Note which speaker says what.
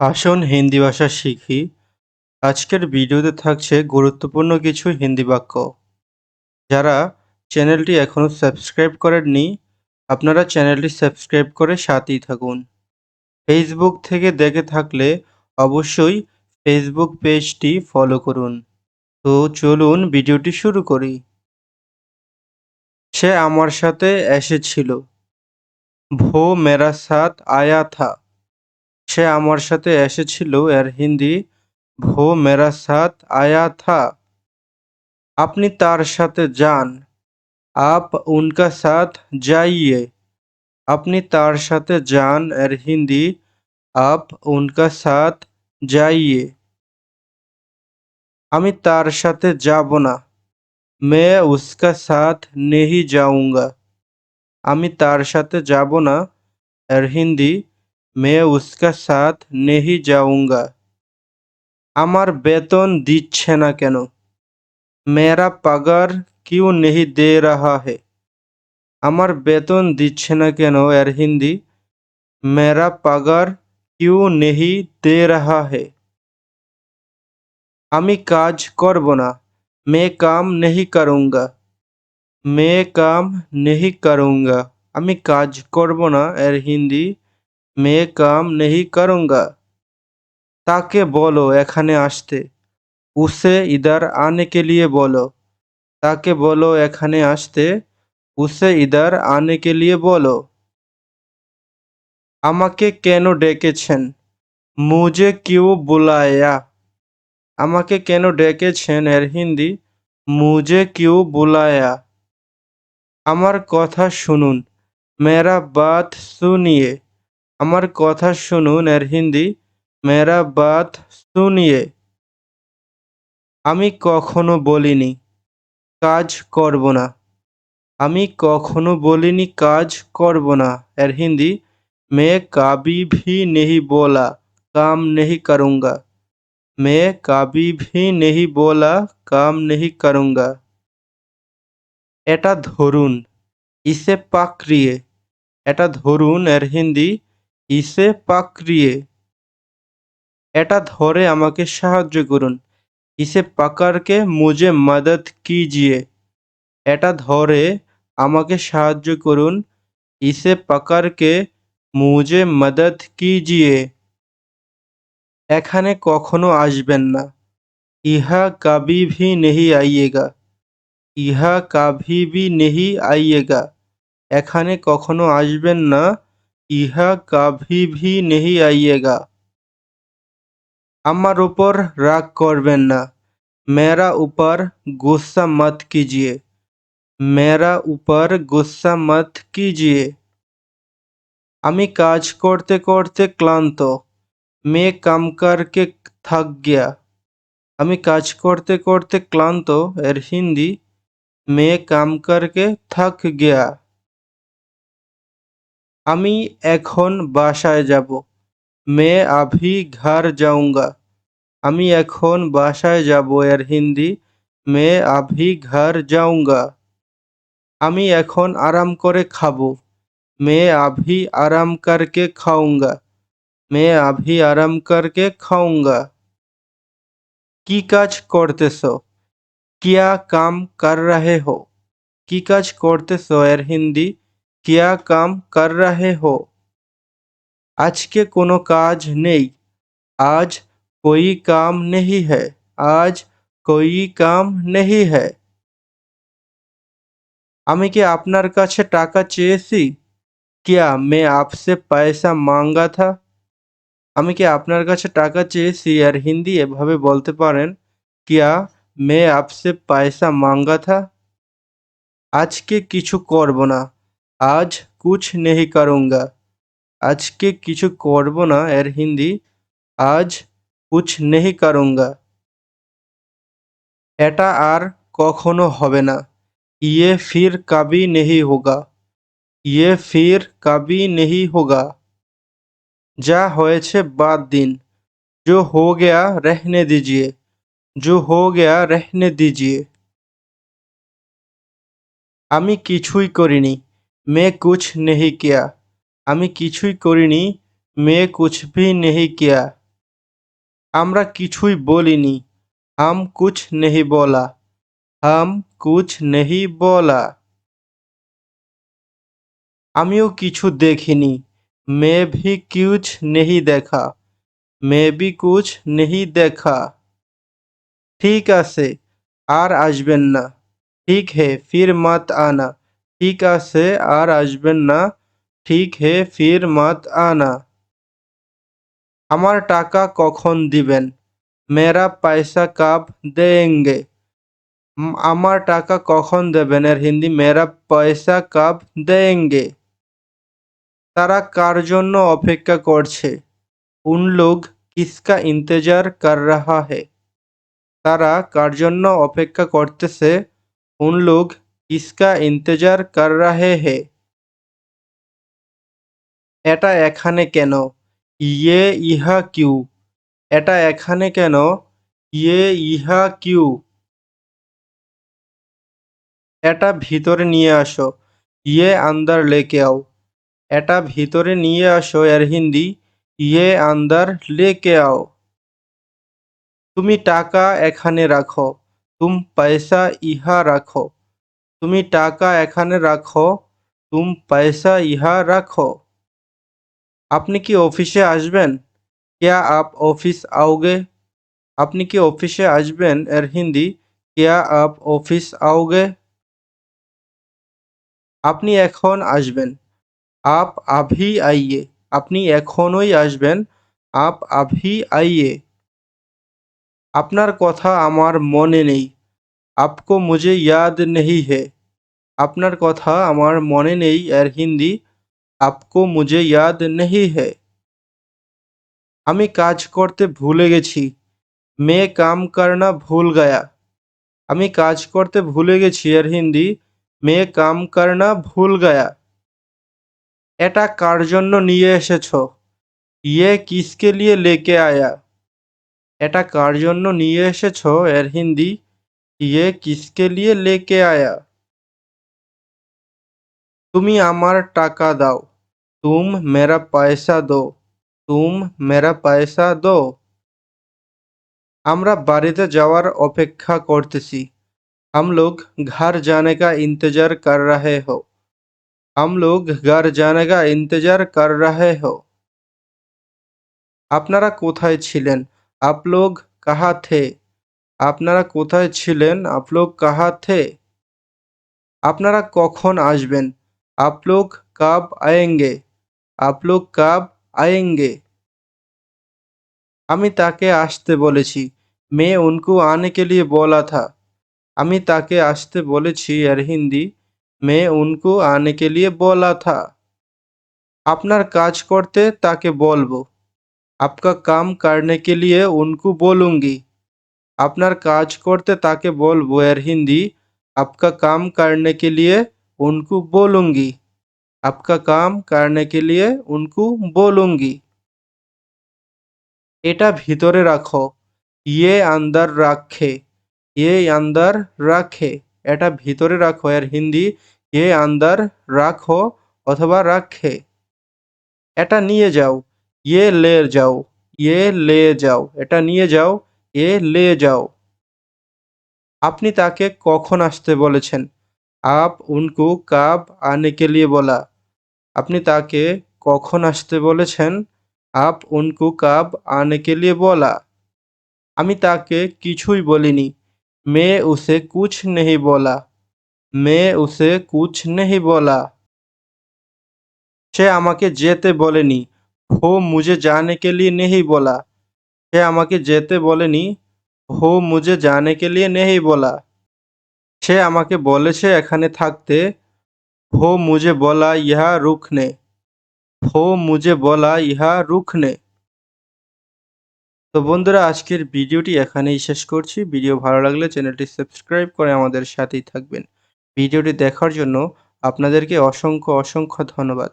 Speaker 1: আসুন হিন্দি ভাষা শিখি। আজকের ভিডিওতে থাকছে গুরুত্বপূর্ণ কিছু হিন্দি বাক্য। যারা চ্যানেলটি এখনও সাবস্ক্রাইব করেননি, আপনারা চ্যানেলটি সাবস্ক্রাইব করে সাথেই থাকুন। ফেসবুক থেকে দেখে থাকলে অবশ্যই ফেসবুক পেজটি ফলো করুন। তো চলুন ভিডিওটি শুরু করি। সে আমার সাথে এসেছিল। ভো মেরা সাথ আয়া থা। সে আমার সাথে এসেছিল এর হিন্দি ভো মেরা সাথ আয়া থা। আপনি তার সাথে যান। আপ উনকা সাথ যাইয়ে। আপনি তার সাথে যান এর হিন্দি আপ উনকা সাথ যাইয়ে। আমি তার সাথে যাব না। মে উসকা সাথ নেহি যাউঙ্গা। আমি তার সাথে যাব না এর হিন্দি মে উসকা সাথ নেহি যাউঙ্গা আমার বেতন দিচ্ছে না কেন মেরা পাগার কিউ নেহি দে রাহা হে আমার বেতন দিচ্ছে না কেন এর হিন্দি মেরা পাগার কিউ নেহি দে রাহা হে আমি কাজ করব না মে কাম নেহি করুঙ্গা মে কাম নেহি করুঙ্গা আমি কাজ করব না এর হিন্দি মে কাম নেহি করুঙ্গা তাকে বলো এখানে আসতে উসে ইদার আনে কে লিয়ে বলো তাকে বলো এখানে আসতে উসে ইদার আনে কে লিয়ে বলো আমাকে কেন ডেকেছেন মুজে কিউ বুলায়া আমাকে কেন ডেকেছেন এর হিন্দি মুজে কিউ বুলায়া আমার কথা শুনুন মেরা বাত শুনিয়ে আমার কথা শুনুন, এর হিন্দি। মেরা বাত শুনিয়ে। আমি কখনো বলিনি, কাজ করব না। আমি কখনো বলিনি, কাজ করব না, এর হিন্দি। মে কাবি ভি নেহি বোলা, কাম নেহি করুঙ্গা। মে কাবি ভি নেহি বোলা, কাম নেহি করুঙ্গা। এটা ধরুন, ইসে পাকড়িয়ে। এটা ধরুন, এর হিন্দি। ইসে পাকড়িয়ে। এটা ধরে আমাকে সাহায্য করুন। ইসে পাকারকে মুঝে মদত কিজিয়ে। এটা ধরে আমাকে সাহায্য করুন। ইসে পাকারকে মুঝে মদত কিজিয়ে। এখানে কখনো আসবেন না। ইহা কাবি ভি নেহি আইয়েগা। ইহা কাভি ভি নেহি আইয়েগা। এখানে কখনো আসবেন না। यह कभी भी नहीं आइएगा। আমার ऊपर राग करबें ना मेरा ऊपर गुस्सा मत कीजिए। मेरा ऊपर गुस्सा मत कीजिए। काज करते करते করতে ক্লান্ত। मैं काम करके थक गया। আমি काज करते करते ক্লান্ত एर हिंदी, मैं काम करके थक गया। আমি এখন বাসায় যাব। মে আভি ঘর যাউঙ্গা আমি এখন বাসায় যাব, এর হিন্দি, মে আভি ঘর যাউঙ্গা আমি এখন আরাম করে খাব। মে আভি আরাম করকে খাউঙ্গা মে আভি আরাম করকে খাউঙ্গা কি কাজ করতেছো? কিয়া কাম কর রহে হো? কি কাজ করতেছো, এর হিন্দি কিয়া কাম কর রহে হো আজকে কোনো কাজ নেই আজ कोई काम नहीं है आज कोई काम नहीं है আমি কি আপনার কাছে টাকা চেয়েছি কিয়া মে আপসে পয়সা মাঙ্গা থা আমি কি আপনার কাছে টাকা চেয়েছি আর হিন্দি এভাবে বলতে পারেন কিয়া মে আপসে পয়সা মাঙ্গা থা আজকে কিছু করব না আজ কুছ নেহি করুঙ্গা আজকে কিছু করব না এর হিন্দি আজ কুছ নেহি করুঙ্গা এটা আর কখনো হবে না ইয়ে ফির কাবি নেহি হোগা ইয়ে ফির কাবি নেহি হোগা যা হয়েছে বাদ দিন जो हो गया रहने दीजिए जो हो गया रहने दीजिए আমি কিছুই করিনি মে কুছ নেহি কিয়া আমি কিছুই করিনি মে কুছ ভি নেহি কিয়া আমরা কিছুই বলিনি, হাম কুছ নেহি বলা। হাম কুছ নেহি বলা। আমিও কিছু দেখিনি, মে ভি কুছ নেহি দেখা। মে ভি কুছ নেহি দেখা। ঠিক আছে, আর আসবেন না। ঠিক হে, ফির মত আনা। ঠিক আছে, আর আসবেন না। ঠিক হে ফির মত আনা। আমার টাকা কখন দিবেন? মেরা পয়সা কাব দেঙ্গে আমার টাকা কখন দেবেন? এর হিন্দি, মেরা পয়সা কাব দেঙ্গে তারা কার জন্য অপেক্ষা করছে? উন লোক কিসকা ইন্তজার কর রাহা হে? তারা কার জন্য অপেক্ষা করতেছে? উন লোগ কিসকা ইন্তজার কর রাহে হে এটা এখানে কেন ইয়ে ইহা কিউ এটা এখানে কেন ইয়ে ইহা কিউ এটা ভিতরে নিয়ে আসো ইয়ে আন্দার লেকে আও এটা ভিতরে নিয়ে আসো এর হিন্দি ইয়ে আন্দার লেকে আও তুমি টাকা এখানে রাখো তুম পয়সা ইহা রাখো তুমি টাকা এখানে রাখো তুম পয়সা ইহা রাখো আপনি কি অফিসে আসবেন क्या आप ऑफिस आओगे আপনি কি অফিসে আসবেন এর হিন্দি क्या आप ऑफिस आओगे আপনি এখন আসবেন আপ আভি আইয়ে আপনি এখনই আসবেন আপ আভি আইয়ে আপনার কথা আমার মনে নেই আপকো মুঝে ইয়াদ নেহি হে আপনার কথা আমার মনে নেই এর হিন্দি আপকো মুঝে ইয়াদ নেহি হে আমি কাজ করতে ভুলে গেছি মে কাম করনা ভুল গায়া। আমি কাজ করতে ভুলে গেছি এর হিন্দি মে কাম করনা ভুল গায়া। এটা কার জন্য নিয়ে এসেছ? ইয়ে কিসকে লিয়ে লেকে আয়া? এটা কার জন্য নিয়ে এসেছ এর হিন্দি? ইয়ে কিসকে লিয়ে লেকে আয়া? তুমি আমার টাকা দাও তুম মেরা পয়সা দো তুম মেরা পয়সা দো আমরা বাড়িতে যাওয়ার অপেক্ষা করতেছি हम लोग घर जाने का इंतजार कर रहे हो हम लोग घर जाने का इंतजार कर रहे हो আপনারা কোথায় ছিলেন आप लोग कहाँ थे আপনারা কোথায় ছিলেন आप लोग कहाँ थे আপনারা কখন আসবেন आप लोग कब आएंगे आप लोग कब आएंगे আমি তাকে আসতে বলেছি मैं उनको आने के लिए बोला था আমি তাকে আসতে বলেছি এর হিন্দি मैं उनको आने के लिए बोला था আপনার কাজ করতে তাকে বলবো आपका काम करने के लिए उनको बोलूंगी আপনার কাজ করতে তাকে বলবো এর হিন্দি आपका काम करने के लिए उनको बोलूंगी आपका काम करने के लिए उनको बोलूंगी এটা ভিতরে রাখো ইয়ে আন্দার রাখে ইয়ে আন্দার রাখে এটা ভিতরে রাখো এর হিন্দি ইয়ে আন্দার রাখো অথবা রাখে এটা নিয়ে যাও ইয়ে লে যাও ইয়ে লে যাও এটা নিয়ে যাও এ লে যাও আপনি তাকে কখন আসতে বলেছেন আপ উনকু কাব আনে কে লিয়ে বলা। আপনি তাকে কখন আসতে বলেছেন? আপ উনকু কাব আনে কে লিয়ে বলা। আমি তাকে কিছুই বলিনি। মে উসে কুছ নেহি বলা। মে উসে কুছ নেহি বলা। সে আমাকে যেতে বলেনি। হো মুঝে জানে কে লিয়ে নেহি বলা। সে আমাকে যেতে বলেনি। হো মুঝে জানে কে লিয়ে নেহি বলা। সে আমাকে বলেছে এখানে থাকতে হো মুজে বলা ইহা রুখ নে হো মুজে বলা ইহা রুখ নে তো বন্ধুরা, আজকের ভিডিওটি এখানেই শেষ করছি। ভিডিও ভালো লাগলে চ্যানেলটি সাবস্ক্রাইব করে আমাদের সাথেই থাকবেন। ভিডিওটি দেখার জন্য আপনাদেরকে অসংখ্য অসংখ্য ধন্যবাদ।